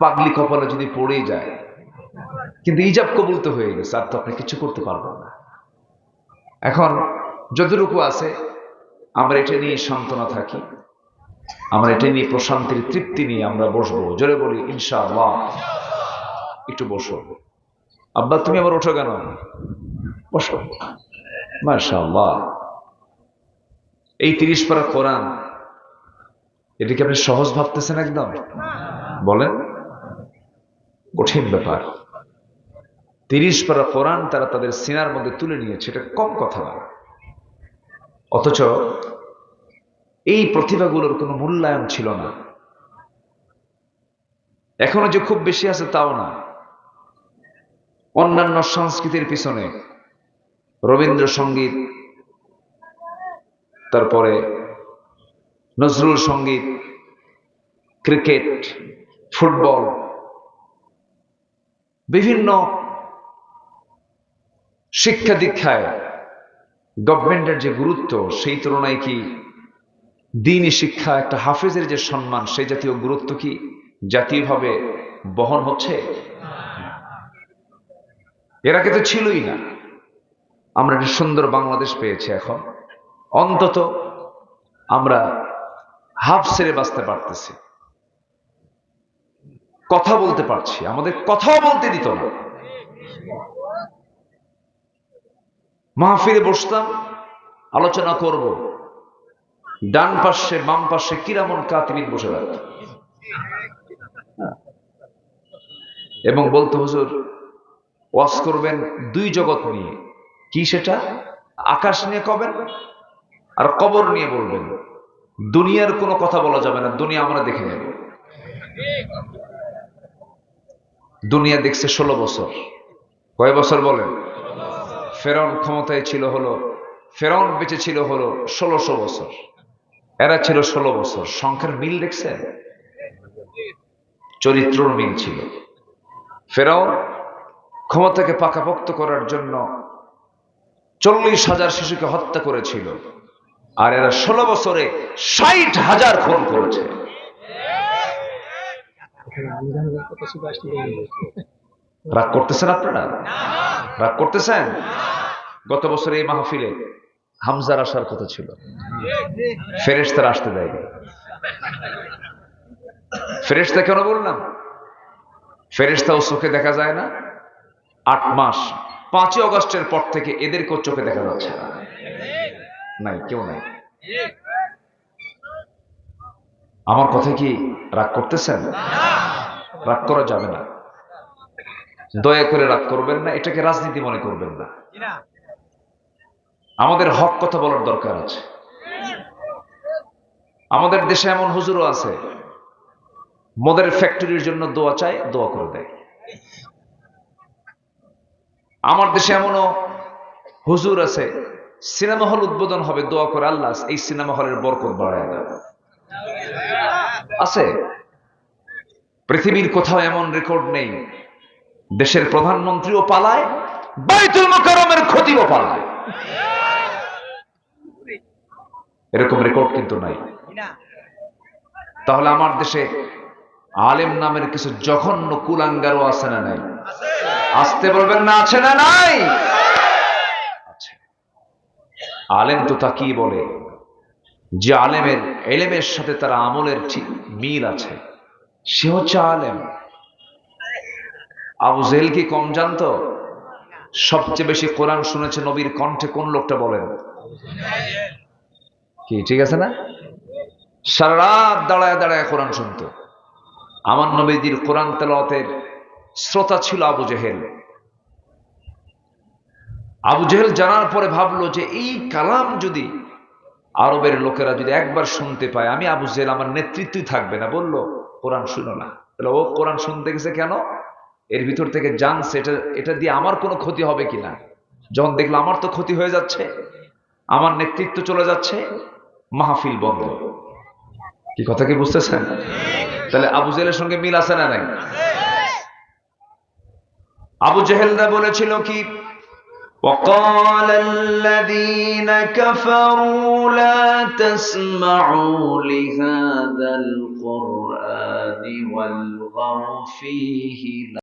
পাগলি কপালে যদি পড়েই যায়, কিন্তু ইজাব কবুল তো হয়ে গেছে, আর তো আপনি কিছু করতে পারবেন না। এখন যতটুকু আছে, আমরা এটা নিয়ে সান্ত্বনা থাকি, আমরা এটা নিয়ে প্রশান্তির তৃপ্তি নিয়ে আমরা বসবো। জোরে বলি, ইনশাআল্লাহ। একটু বসো। আব্বা, তুমি আবার ওঠো কেন? বসো। মাশাআল্লাহ। এই তিরিশ পারা কোরআন এটাকে আপনি সহজ ভাবতেছেন একদম? বলেন। কঠিন ব্যাপার। তিরিশ পারা কোরআন তারা তাদের সিনার মধ্যে তুলে নিয়েছে, এটা কম কথা না। অথচ এই প্রতিভাগুলোর কোনো মূল্যায়ন ছিল না। এখনও যে খুব বেশি আছে তাও না। অন্যান্য সংস্কৃতির পিছনে রবীন্দ্রসঙ্গীত, তারপরে নজরুল সংগীত, ক্রিকেট, ফুটবল বিভিন্ন শিক্ষা দীক্ষায় গভর্নমেন্টের যে গুরুত্ব, সেই তুলনায় কি দিনই শিক্ষা একটা হাফেজের যে সম্মান, সেই জাতীয় গুরুত্ব কি জাতীয়ভাবে বহন হচ্ছে? এর আগে তো ছিলই না। আমরা একটা সুন্দর বাংলাদেশ পেয়েছি এখন। অন্তত আমরা হাফ সেরে বাঁচতে পারতেছি। কথা বলতে পারছি, আমাদের কথাও বলতে দিত না। মাহফিলে বসতাম, আলোচনা করব। ডান পাশে, বাম পাশে কিরামন কাতিবিদ বসে রাখত এবং বলতো, হুজুর, ওয়াজ করবেন দুই জগৎ নিয়ে। কি সেটা? আকাশ নিয়ে কবেন আর কবর নিয়ে বলবেন। দুনিয়ার কোনো কথা বলা যাবে না, দুনিয়া আমরা দেখে নেব। দুনিয়া দেখছে ষোলো বছর। কয় বছর বলেন? ফেরন ক্ষমতায় ছিল হলো ফেরন বেঁচে ছিল হলো ষোলোশো বছর। এরা ছিল ষোলো বছর। সংখ্যার মিল দেখছেন? চরিত্রর মিল ছিল। ফেরাও ক্ষমতাকে পাকাপোক্ত করার জন্য চল্লিশ হাজার শিশুকে হত্যা করেছিল। আর এরা ষোলো বছরে ষাট হাজার খুন করেছে। রাগ করতেছেন আপনারা? রাগ করতেছেন? গত বছর এই মাহফিলে হামজার আসার কথা ছিল। ফেরেশতারা আসতে দেয়নি। ফেরেশতা কেন বললাম? ফেরেশতাও চোখে দেখা যায় না। আট মাস, পাঁচই অগস্টের পর থেকে এদেরকেও চোখে দেখা যাচ্ছে না। নাই, কেউ নাই। আমার কথা কি রাগ করতেছেন? রাগ করা যাবে না। দয়া করে রাগ করবেন না, এটাকে রাজনীতি মনে করবেন না। আমাদের হক কথা বলার দরকার আছে। আমাদের দেশে এমন হুজুরও আছে, মদের ফ্যাক্টরির জন্য দোয়া চায়, দোয়া করে দেয়। আমার দেশে এমনও হুজুর আছে, সিনেমা হল উদ্বোধন হবে, দোয়া করে আল্লাহ, এই সিনেমা হলের বরকত বাড়ায় আছে? পৃথিবীর কোথাও এমন রেকর্ড নেই। দেশের প্রধানমন্ত্রীও পালায়, বাইতুল মোকারমের ক্ষতিও পালায়। এরকম রেকর্ড কিন্তু নাই। তাহলে আমার দেশে আলেম নামের কিছু জঘন্য কুলাঙ্গারও আছে না নাই? আসতে বলবেন না, আছে না নাই? আলেম তো তাকিয়ে বলে, যে আলেমের এলেমের সাথে তার আমলের ঠিক মিল আছে। সে হচ্ছে আলেম। আবু জেল কি কম জানতো? সবচেয়ে বেশি কোরআন শুনেছে নবীর কণ্ঠে কোন লোকটা বলেন? কি, ঠিক আছে না? সারা রাত দাঁড়ায় দাঁড়ায় কোরআন শুনতো। আমার নবীজির কোরআন তেলাওয়াতের শ্রোতা ছিল আবু জেহেল। আবু জেহেল জানার পরে ভাবলো যে এই কালাম যদি আরবের লোকেরা যদি একবার শুনতে পায়, আমি আবু জেহেল আমার নেতৃত্বই থাকবে না। বলল কোরআন শুনো না। তাহলে ও কোরআন শুনতে গেছে কেন? এর ভিতর থেকে জানছে এটা এটা দিয়ে আমার কোনো ক্ষতি হবে কিনা যখন দেখল আমার তো ক্ষতি হয়ে যাচ্ছে, আমার নেতৃত্ব চলে যাচ্ছে, মাহফিল বন্ধ। কি কথা কি বুঝতেছেন? তাহলে আবু জেহেলের সঙ্গে মিল আছে না নাই? আবু জেহেলরা বলেছিল কি وقال الذين كفروا لا تسمعوا لهذا القرآن والغوا فيه